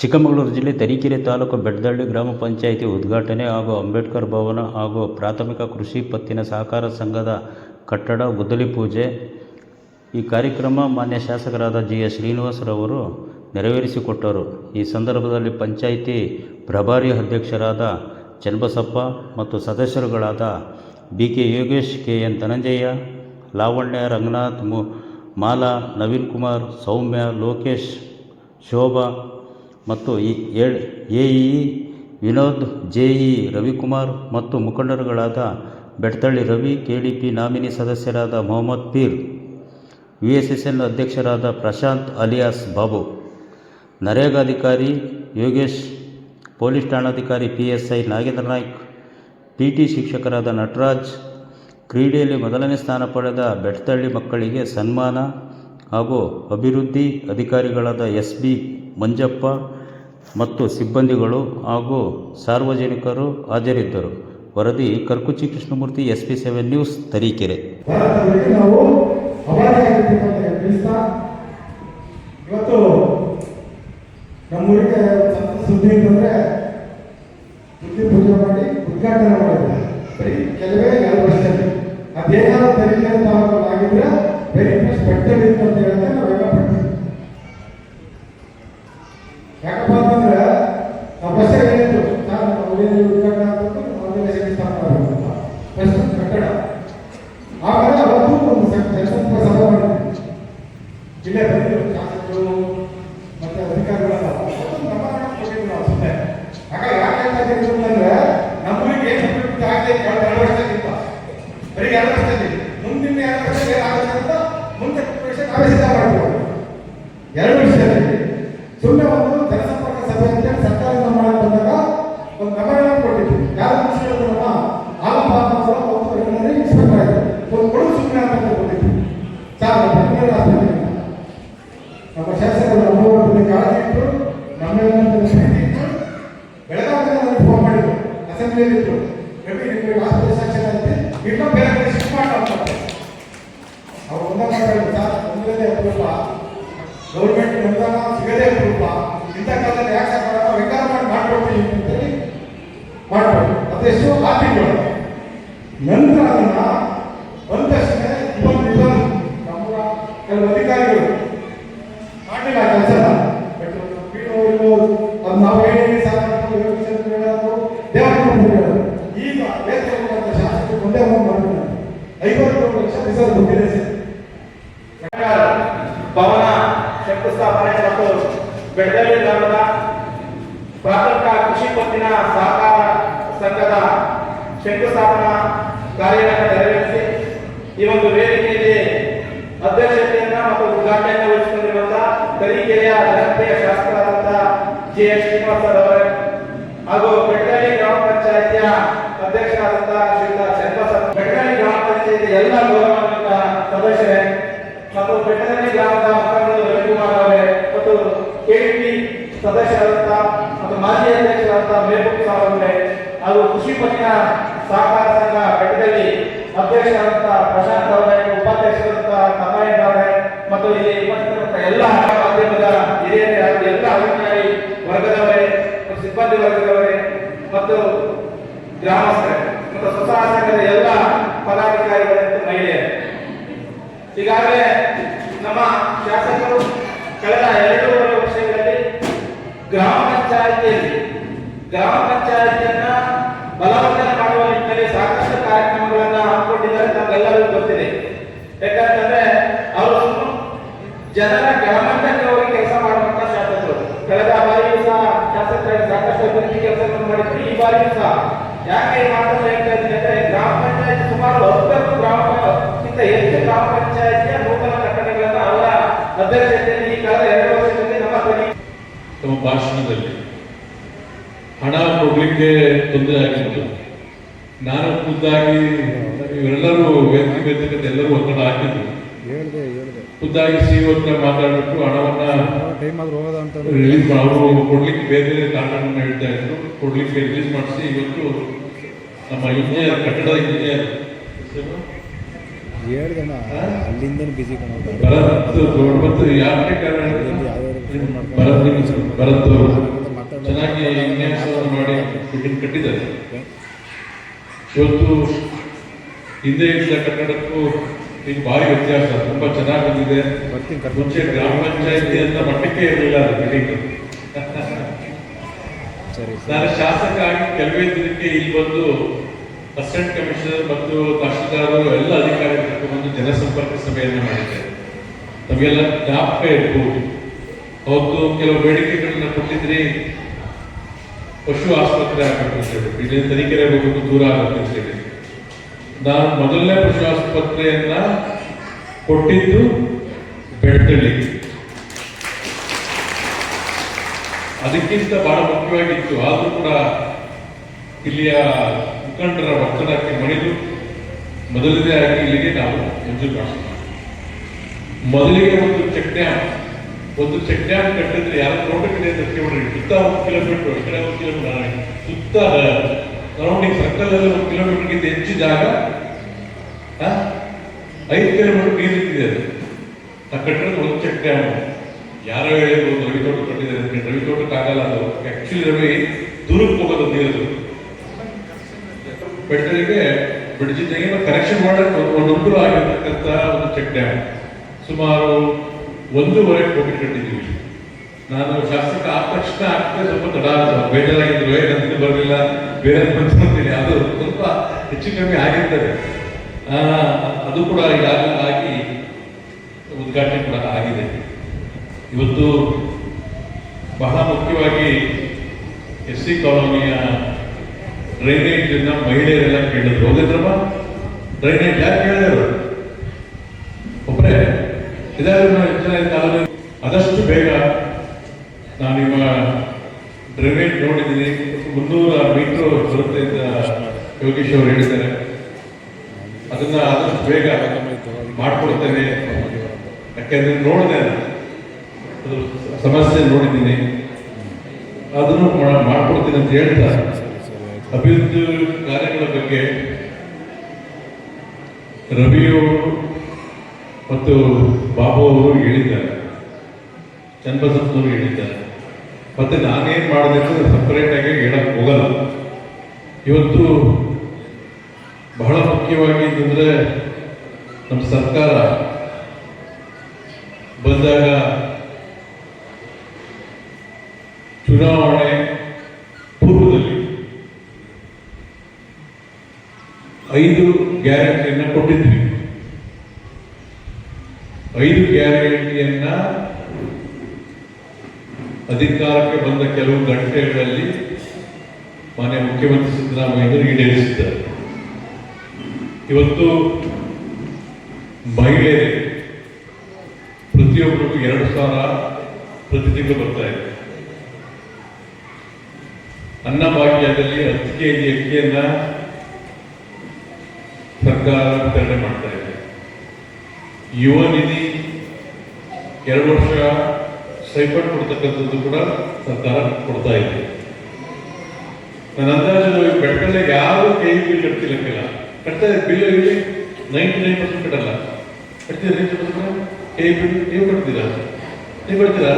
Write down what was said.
ಚಿಕ್ಕಮಗಳೂರು ಜಿಲ್ಲೆ ತರೀಕೆರೆ ತಾಲೂಕು ಬೆಡ್ದಳ್ಳಿ ಗ್ರಾಮ ಪಂಚಾಯಿತಿ ಉದ್ಘಾಟನೆ ಹಾಗೂ ಅಂಬೇಡ್ಕರ್ ಭವನ ಹಾಗೂ ಪ್ರಾಥಮಿಕ ಕೃಷಿ ಪತ್ತಿನ ಸಹಕಾರ ಸಂಘದ ಕಟ್ಟಡ, ಗುದ್ದಲಿ ಪೂಜೆ. ಈ ಕಾರ್ಯಕ್ರಮ ಮಾನ್ಯ ಶಾಸಕರಾದ ಜಿ ಎಸ್ ಶ್ರೀನಿವಾಸರವರು ನೆರವೇರಿಸಿಕೊಟ್ಟರು. ಈ ಸಂದರ್ಭದಲ್ಲಿ ಪಂಚಾಯಿತಿ ಪ್ರಭಾರಿ ಅಧ್ಯಕ್ಷರಾದ ಚನ್ನಬಸಪ್ಪ ಮತ್ತು ಸದಸ್ಯರುಗಳಾದ B K Yogesh K N Dhananjaya Lavanya, Ranganath ಮು, ಮಾಲಾ, ನವೀನ್ ಕುಮಾರ್, ಸೌಮ್ಯ, ಲೋಕೇಶ್, ಶೋಭಾ ಮತ್ತು A E Vinod J E Ravikumar ಮತ್ತು ಮುಖಂಡರುಗಳಾದ Bedthalli Ravi K D P nominee ಸದಸ್ಯರಾದ Mohammed Peer V S S N ಅಧ್ಯಕ್ಷರಾದ ಪ್ರಶಾಂತ್ ಅಲಿಯಾಸ್ ಬಾಬು, ನರೇಗಾಧಿಕಾರಿ Yogesh, police ಠಾಣಾಧಿಕಾರಿ P S I Nagendra Naik P T ಶಿಕ್ಷಕರಾದ ನಟರಾಜ್, ಕ್ರೀಡೆಯಲ್ಲಿ ಮೊದಲನೇ ಸ್ಥಾನ ಪಡೆದ ಬೆಟ್ತಳ್ಳಿ ಮಕ್ಕಳಿಗೆ ಸನ್ಮಾನ ಹಾಗೂ ಅಭಿವೃದ್ಧಿ ಅಧಿಕಾರಿಗಳಾದ ಎಸ್ ಬಿ ಮಂಜಪ್ಪ ಮತ್ತು ಸಿಬ್ಬಂದಿಗಳು ಹಾಗೂ ಸಾರ್ವಜನಿಕರು ಹಾಜರಿದ್ದರು. ವರದಿ Karkuchi Krishnamurthy S P seven news, Tarikere. ಉದ್ಘಾಟನೆ ಮಾಡಿದ್ದಾರೆ. ಬರೀ ಕೆಲವೇ ಎರಡು ವರ್ಷದಲ್ಲಿ. ವೆರಿ ಫಸ್ಟ್ ಇತ್ತು ಅಂತ ಹೇಳಿದ್ರೆ ನಾವೆಲ್ಲ ಯಾಕಪ್ಪ ಅಂತಂದ್ರೆ ಸರ್ ನಾವು ಊರಲ್ಲಿ ಉದ್ಘಾಟನೆ ಆಗ್ಬೇಕು ಫಸ್ಟ್ ಕಟ್ಟಡ. ಆಮೇಲೆ ಅವತ್ತು ಒಂದು ಸಭೆ ಮಾಡಿದ್ವಿ. ಜಿಲ್ಲೆ ಬಂದಿದ್ರು ಶಾಸಕರು ಮತ್ತೆ ಅಧಿಕಾರಿಗಳೆಲ್ಲ ಅವತ್ತು ಗಮನ ಕೊಟ್ಟಿದ್ರು ನಾವು ಸುಮ್ಮನೆ ಆಗ ಯಾಕೆ ಹೇಳ್ತಾ ಇದ್ದೀನಿ ಅಂತಂದ್ರೆ ನಮ್ಮೂರಿಗೆ ಏನು ಅಭಿವೃದ್ಧಿ ಆಗದೆ ಕಳೆದ ಎರಡು ವರ್ಷದಿಂದ ಬರೀ ಎರಡು ವರ್ಷದಲ್ಲಿ ಮುಂದಿನ ಎರಡು ವರ್ಷ ಏನಾಗುತ್ತೆ ಅಂತ ಮುಂದೆ ನಾವೇ ಸಿದ್ಧ ಎರಡು ವಿಷಯದಲ್ಲಿ. ಸುಮ್ಮನೆ ಒಂದು ಜನಸಂಪರ್ಕ ಸಭೆ ಸರ್ಕಾರದಿಂದ ಮಾಡಕ್ ಬಂದಾಗ ಒಂದು ಗಮನ ಕೊಟ್ಟಿದ್ವಿ. ಯಾರು ಮುಖ್ಯಮಂತ್ರಿ ನಮ್ಮ ಆಲಂಬ ಅನ್ನೋರು ಅವತ್ತು ವೆಟರ್ನರಿ ಇನ್ಸ್ಪೆಕ್ಟರ್ ಆಯಿತು. ಒಂದು ಕೊಡು ಸುಮ್ಮನೆ ಅಂತ ಕೊಟ್ಟಿದ್ವಿ ಸಾರ್ ವೆಟರ್ನರಿ ನಮ್ಮ ಶಾಸಕರು ನಮ್ಮ ಬಗ್ಗೆ ಕಾಳಜಿ ಇಟ್ಟು ನಮ್ಮೆಲ್ಲ ಪ್ರೀತಿ ಇಟ್ಟು ಬೆಳಗಾವಿಯಿಂದ ಫೋನ್ ಮಾಡಿದ್ರು. ಅಸೆಂಬ್ಲಿಯಲ್ಲಿ ರವಿ ನಿಮಗೆ ಆಸ್ಪತ್ರೆ ಸೆಕ್ಷನ್ ಐತಿ ಇನ್ನೂ ಬೇರೆ ಕಡೆ ಶಿಫ್ಟ್ ಮಾಡ್ತಾ ಅಂತಾರೆ ಅವ್ರು ಒಂದೇ ಮಾತಾಡಿದ್ರು ಸರ್ ಒಂದರದೇ ಅಪರೂಪ ಗೌರ್ಮೆಂಟ್ ಅಪರೂಪ ಇಂಥ ಕಾಲದಲ್ಲಿ ಯಾಕೆ ವೆಂಕಟ ಮಾಡಿ ಮಾಡ್ಕೊಡ್ತೀವಿ ಅಂತೇಳಿ ಮಾಡ್ಬೋದು ಅದೆಷ್ಟು ಆ ತಿಂಗಳು ನಂತರ ಅದನ್ನ ಬಂದ ತಕ್ಷಣ ನಮ್ಮ ಕೆಲವು ಅಧಿಕಾರಿಗಳು. ಮಾಡಲಿಲ್ಲ ಕೆಲಸ ನಾವು ಈಗ ಶಾಸಕರು ಒಂದೇ ಒಂದು ಮಾಡಿಲ್ಲ ಐವತ್ತು ಲಕ್ಷ ದುಡ್ಡಿದೆ ಸರ್ ಸರ್ಕಾರ ಭವನ ಶಂಕುಸ್ಥಾಪನೆ ಮತ್ತು ಬೆಳಗಲಿ ಗ್ರಾಮದ ಪ್ರಾಥಮಿಕ ಕೃಷಿ ಪತ್ತಿನ ಸಹಕಾರ ಸಂಘದ ಶಂಕುಸ್ಥಾಪನಾ ಕಾರ್ಯವನ್ನು ನೆರವೇರಿಸಿ ಈ ಒಂದು ವೇದಿಕೆಯಲ್ಲಿ ಅಧ್ಯಕ್ಷತೆಯನ್ನ ಮತ್ತು ಉದ್ಘಾಟನೆಯನ್ನು ವಹಿಸಿಕೊಂಡಿರುವಂತಹ ತರೀಕೆರೆಯ ಜನಪ್ರಿಯ ಶಾಸಕರಾದಂತಹ ಜಿ ಎಸ್ ಶ್ರೀನಿವಾಸರವರೇ ಹಾಗೂ ಬೆಳ್ಳಲಿ ಗ್ರಾಮ ಪಂಚಾಯಿತಿಯ ಅಧ್ಯಕ್ಷರಾದಂತಹ ಶ್ರೀಯುತ ಚನ್ನಬಸಪ್ಪ ಬೆಳ್ಳಲಿ ಗ್ರಾಮ ಪಂಚಾಯಿತಿ ಎಲ್ಲ ಗೌರವಾನ್ವಿತ ಸದಸ್ಯರೇ ಮತ್ತು ಬೆಟ್ಟದಲ್ಲಿ ಗ್ರಾಮದ ಮುಖಂಡರು ರವಿಕುಮಾರ್ ಅವರೇ ಮತ್ತು ಕೆಡಿಪಿ ಸದಸ್ಯರಾದಂತಹ ಮತ್ತು ಮಾಜಿ ಅಧ್ಯಕ್ಷರಾದಂತಹ ಮೇಬೂಬ್ ಸಾಹ್ ಅವರೇ, ಹಾಗೂ ಕೃಷಿ ಪತ್ತಿನ ಸಹಕಾರ ಸಂಘ ಘಟಕದಲ್ಲಿ ಅಧ್ಯಕ್ಷರಾದಂತಹ ಪ್ರಶಾಂತ್ ಅವರೇ ಉಪಾಧ್ಯಕ್ಷರಾದಂತಹ ತಮ್ಮಯ್ಯ ಅವರೇ, ಮತ್ತು ಇಲ್ಲಿ ಉಪಸ್ಥಿತರಂತಹ ಎಲ್ಲ ಮಾಧ್ಯಮದ ಹಿರಿಯರೇ ಹಾಗೂ ಎಲ್ಲ ಅಧಿಕಾರಿ ವರ್ಗದವರೇ ಸಿಬ್ಬಂದಿ ವರ್ಗದವರೇ ಮತ್ತು ಗ್ರಾಮಸ್ಥರೇ ಮತ್ತು ಸ್ವಸಹಾಯ ಸಂಘದ ಎಲ್ಲ ಪದಾಧಿಕಾರಿಗಳು ಮತ್ತು ಮಹಿಳೆಯರು ಈಗಾಗಲೇ ನಮ್ಮ ಶಾಸಕರು ಕಳೆದ ಎರಡೂವರೆ ವರ್ಷಗಳಲ್ಲಿ ಗ್ರಾಮ ಪಂಚಾಯಿತಿಯಲ್ಲಿ ಗ್ರಾಮ ಪಂಚಾಯಿತಿಯನ್ನ ಬಲವರ್ಧನೆ ಮಾಡುವ ನಿಟ್ಟಿನಲ್ಲಿ ಸಾಕಷ್ಟು ಕಾರ್ಯಕ್ರಮಗಳನ್ನ ಹಾಕೊಂಡಿದ್ದಾರೆ ನಮ್ಗೆಲ್ಲರಿಗೂ ಗೊತ್ತಿದೆ ಯಾಕಂತಂದ್ರೆ ಅವರು ಜನರ ಕೆಳಮಟ್ಟಕ್ಕೆ ಹೋಗಿ ಕೆಲಸ ಮಾಡುವಂತ ಶಾಸಕರು ಕಳೆದ ಬಾರಿಯೂ ಸಹ ಶಾಸಕರಾಗಿ ಸಾಕಷ್ಟು ಅಭಿವೃದ್ಧಿ ಕೆಲಸಗಳನ್ನು ಮಾಡಿದ್ರು ಈ ಬಾರಿಯೂ ಸಹ ಯಾಕೆ ಈ ಮಾತನ್ನು ಹೇಳ್ತಾ ಇದ್ದೀನಿ ಅಂದ್ರೆ ಗ್ರಾಮ ಪಂಚಾಯತ್ ಸುಮಾರು ಹತ್ತತ್ತು ಗ್ರಾಮಕ್ಕಿಂತ ಹೆಚ್ಚು ಗ್ರಾಮ ಪಂಚಾಯತಿಯ ನೂತನ ಕಟ್ಟಡಗಳನ್ನ ಅವರ ಅಧ್ಯಕ್ಷತೆಯಲ್ಲಿ ಈ ಕಳೆದ ಎರಡು ವರ್ಷದಲ್ಲಿ ನಮ್ಮ ಧ್ವನಿ ತಮ್ಮ ಭಾಷಣದಲ್ಲಿ ಹಣ ಕೊಡ್ಲಿಕ್ಕೆ ತೊಂದರೆ ಆಗಿಲ್ಲ ನಾನು ಖುದ್ದಾಗಿ ಇವರೆಲ್ಲರೂ ವೇದಿಕೆ ವೇದಿಕೆ ಎಲ್ಲರೂ ಒತ್ತಡ ಹಾಕಿದ್ರು. ಖುದ್ದಾಗಿ ಸಿ ಹತ್ರ ಮಾತಾಡ್ಬಿಟ್ಟು ಹಣವನ್ನ ರಿಲೀಸ್ ಅವರು ಕೊಡ್ಲಿಕ್ಕೆ ಬೇರೆ ಬೇರೆ ಕಾರಣಗಳನ್ನ ಹೇಳ್ತಾ ಇದ್ರು. ಕೊಡ್ಲಿಕ್ಕೆ ರಿಲೀಸ್ ಮಾಡಿಸಿ ಇವತ್ತು ನಮ್ಮ ಇಂಜಿನಿಯರ್ ಕಟ್ಟಡ ಇಂಜಿನಿಯರ್ ಹೇಳ್ದಣ್ಣ ಅಲ್ಲಿಂದ ಬಿಸಿ ಕಣ ಚೆನ್ನಾಗಿ ಮಾಡಿ ಬಿಲ್ಡಿಂಗ್ ಕಟ್ಟಿದ್ದಾರೆ. ಇವತ್ತು ಹಿಂದೆ ಇದ್ದ ಕಟ್ಟಡಕ್ಕೂ ಈಗ ಭಾರಿ ವ್ಯತ್ಯಾಸ ತುಂಬಾ ಚೆನ್ನಾಗಿ ಬಂದಿದೆ. ಮುಂಚೆ ಗ್ರಾಮ ಪಂಚಾಯತಿ ಅಂತ ಮಟ್ಟಕ್ಕೆ ಇರಲಿಲ್ಲ ಅದು ಬಿಲ್ಡಿಂಗ್. ನಾನು ಶಾಸಕ ಆಗಿ ಕೆಲವೇ ದಿನಕ್ಕೆ ಇಲ್ಲಿ ಬಂದು ಅಸಿಸ್ಟೆಂಟ್ ಕಮಿಷನರ್ ಮತ್ತು ತಹಶೀಲ್ದಾರರು ಎಲ್ಲ ಅಧಿಕಾರಿಗಳು ಜನ ಜನಸಂಪರ್ಕ ಸಭೆಯನ್ನು ಮಾಡಿದ್ದಾರೆ. ತಮಗೆಲ್ಲ ಜ್ಞಾಪಕ ಇರ್ಬೋದು ಅವತ್ತು ಕೆಲವು ಬೇಡಿಕೆಗಳನ್ನ ಕೊಟ್ಟಿದ್ರಿ ಪಶು ಆಸ್ಪತ್ರೆ ಆಗಬೇಕು ಅಂತ ಹೇಳಿ. ಇಲ್ಲಿ ತನಿಖೆರೆ ಹೋಗಬೇಕು ದೂರ ಆಗುತ್ತೆ ಅಂತ ಹೇಳಿ. ನಾನು ಮೊದಲನೇ ಪಶು ಆಸ್ಪತ್ರೆಯನ್ನ ಕೊಟ್ಟಿದ್ದು ಬೆಳ್ತಳ್ಳಿ. ಅದಕ್ಕಿಂತ ಬಹಳ ಮುಖ್ಯವಾಗಿತ್ತು. ಆದರೂ ಕೂಡ ಇಲ್ಲಿಯ ಮುಖಂಡರ ಒತ್ತಡಕ್ಕೆ ಮಣಿದು ಮೊದಲನೇ ಆಗಿ ಇಲ್ಲಿಗೆ ನಾವು ಮಾಡಿದ್ವಿ ಮೊದಲಿಗೆ ಒಂದು ಚೆಕ್ ಡ್ಯಾಮ್ ಒಂದು ಚೆಕ್ ಡ್ಯಾಮ್ ಕಟ್ಟಿದ್ರೆ ಯಾರು ತೋಟಕ್ಕೆ ಅದಕ್ಕೆ ಬಿಡ್ರಿ ಸುತ್ತ ಒಂದು ಕಿಲೋಮೀಟರ್ ಕಡೆ ಒಂದು ಕಿಲೋಮೀಟರ್ ಸುತ್ತ ಸರೌಂಡಿಂಗ್ ಸರ್ಕಲ್ ಅಲ್ಲಿ ಒಂದು ಕಿಲೋಮೀಟರ್ಗಿಂತ ಹೆಚ್ಚು ಜಾಗ? ಐದು ಕಿಲೋಮೀಟರ್ ನೀರು ಇಟ್ಟಿದೆ ಅದು. ಆ ಕಟ್ಟಡದ ಒಂದು ಚೆಕ್ ಡ್ಯಾಮ್ ಯಾರೋ ಹೇಳಿದ್ರು ರವಿ ತೋಟ ಕಟ್ಟಿದ್ದಾರೆ ರವಿ ತೋಟಕ್ಕೆ ಆಗಲ್ಲ ಅದು. ಆಕ್ಚುಲಿ ರವಿ, ದೂರಕ್ಕೆ ಹೋಗೋದು ನೀರು ಬೆಟ್ಟಗಳಿಗೆ ಬಿಡಿಸಿದ್ದಾಗೆ ಕನೆಕ್ಷನ್ ಮಾಡಕ್ಕೆ ಒಂದು- ಅನುಕೂಲ ಆಗಿರ್ತಕ್ಕಂಥ ಒಂದು ಚೆಕ್ ಡ್ಯಾಮ್. ಸುಮಾರು ಒಂದೂವರೆ ಕೋಟಿ ಕಟ್ಟಿದ್ದೀವಿ. ನಾನು ಶಾಸಕ ಆದ ತಕ್ಷಣ ಆಗ್ತದೆ ಸ್ವಲ್ಪ ತಡ. ಬೇಜಾರಾಗಿದ್ರು ನನಗೆ ಬರಲಿಲ್ಲ, ಬೇರೆ ಬಂತು ಅದು ಸ್ವಲ್ಪ ಹೆಚ್ಚು ಕಮ್ಮಿ ಆಗಿರ್ತದೆ. ಅದು ಕೂಡ ಈಗಾಗಲೇ ಆಗಿ ಉದ್ಘಾಟನೆ ಕೂಡ ಆಗಿದೆ. ಇವತ್ತು ಬಹಳ ಮುಖ್ಯವಾಗಿ ಎಸ್ ಸಿ ಕಾಲೋನಿಯ ಡ್ರೈನೇಜ್ ಮಹಿಳೆಯರೆಲ್ಲ ಕೇಳಿದ್ರು. ಹೋಗಿದ್ರಮ್ಮ? ಡ್ರೈನೇಜ್ ಯಾಕೆ ಕೇಳಿದ್ರು? ಒಬ್ಬರೇ ಇದಾದ್ರೂ ಹೆಚ್ಚಿನ ಕಾಲೋನಿ ಆದಷ್ಟು ಬೇಗ ನಾನು ನಿಮ್ಮ ಡ್ರೈನೇಜ್ ನೋಡಿದ್ದೀನಿ. ಮುನ್ನೂರ ಮೀಟರ್ ಬರುತ್ತೆ ಅಂತ ಯೋಗೀಶ್ ಅವರು ಹೇಳಿದ್ದಾರೆ. ಅದನ್ನ ಆದಷ್ಟು ಬೇಗ ಮಾಡಿಕೊಡ್ತೇನೆ. ಯಾಕೆಂದ್ರೆ ನೋಡಿದೆ ಸಮಸ್ಯೆ ನೋಡಿದ್ದೀನಿ. ಅದನ್ನು ಮಾಡ್ಕೊಡ್ತೀನಿ ಅಂತ ಹೇಳ್ತಾ ಸರಿ ಸರಿ ಆಯ್ತು ಅಭಿವೃದ್ಧಿ ಕಾರ್ಯಗಳ ಬಗ್ಗೆ ರವಿಯವರು ಮತ್ತು ಬಾಬು ಅವರು ಹೇಳಿದ್ದಾರೆ. ಚನ್ನಬಸಪ್ಪನವರು ಹೇಳಿದ್ದಾರೆ. ಮತ್ತೆ ನಾನೇನು ಅಂತ ಸಪ್ರೇಟಾಗಿ ಆಗಿ ಹೇಳಕ್ ಹೋಗಲ್ಲ. ಇವತ್ತು ಬಹಳ ಮುಖ್ಯವಾಗಿ ಅಂದರೆ ನಮ್ಮ ಸರ್ಕಾರ ಬಂದಾಗ ಚುನಾವಣೆ ಪೂರ್ವದಲ್ಲಿ ಐದು ಗ್ಯಾರಂಟಿಯನ್ನ ಕೊಟ್ಟಿದ್ವಿ. ಐದು ಗ್ಯಾರಂಟಿಯನ್ನ ಅಧಿಕಾರಕ್ಕೆ ಬಂದ ಕೆಲವು ಗಂಟೆಗಳಲ್ಲಿ ಮಾನ್ಯ ಮುಖ್ಯಮಂತ್ರಿ ಸಿದ್ದರಾಮಯ್ಯರು ಈಡೇರಿಸಿದ್ದಾರೆ. ಇವತ್ತು ಮಹಿಳೆಯರಿಗೆ ಪ್ರತಿಯೊಬ್ಬರಿಗೂ ಎರಡು ಸಾವಿರ ಪ್ರತಿ ತಿಂಗಳು ಬರ್ತಾ ಇದೆ. ಅನ್ನಭಾಗ್ಯದಲ್ಲಿ ಹತ್ತು ಕೆ ಜಿ ಅಕ್ಕಿಯನ್ನ ಸರ್ಕಾರ ವಿತರಣೆ ಮಾಡ್ತಾ ಇದೆ. ಯುವ ನಿಧಿ ಎರಡು ವರ್ಷ ಸೈಪಟ್ ಕೊಡ್ತಕ್ಕಂಥದ್ದು ಕೂಡ ಸರ್ಕಾರ ಕೊಡ್ತಾ ಇದೆ. ನನ್ನ ಅಂದಾಜು ಬೆಟ್ಟಲ್ಲಿ ಯಾರು ಕೈ ಬಿಲ್ ಕಟ್ತಿಲ್ಲ ಕಟ್ತಾರೆ ಬಿಲ್ ಇಲ್ಲಿ ನೈಂಟಿ ನೈನ್ ಪರ್ಸೆಂಟ್ ಕಟ್ಟಲ್ಲ ಕಟ್ತೀರಾ ಕೈ ಬಿಲ್ ನೀವು ಕಟ್ತೀರಾ? ನೀವು ಕಟ್ತೀರಾ?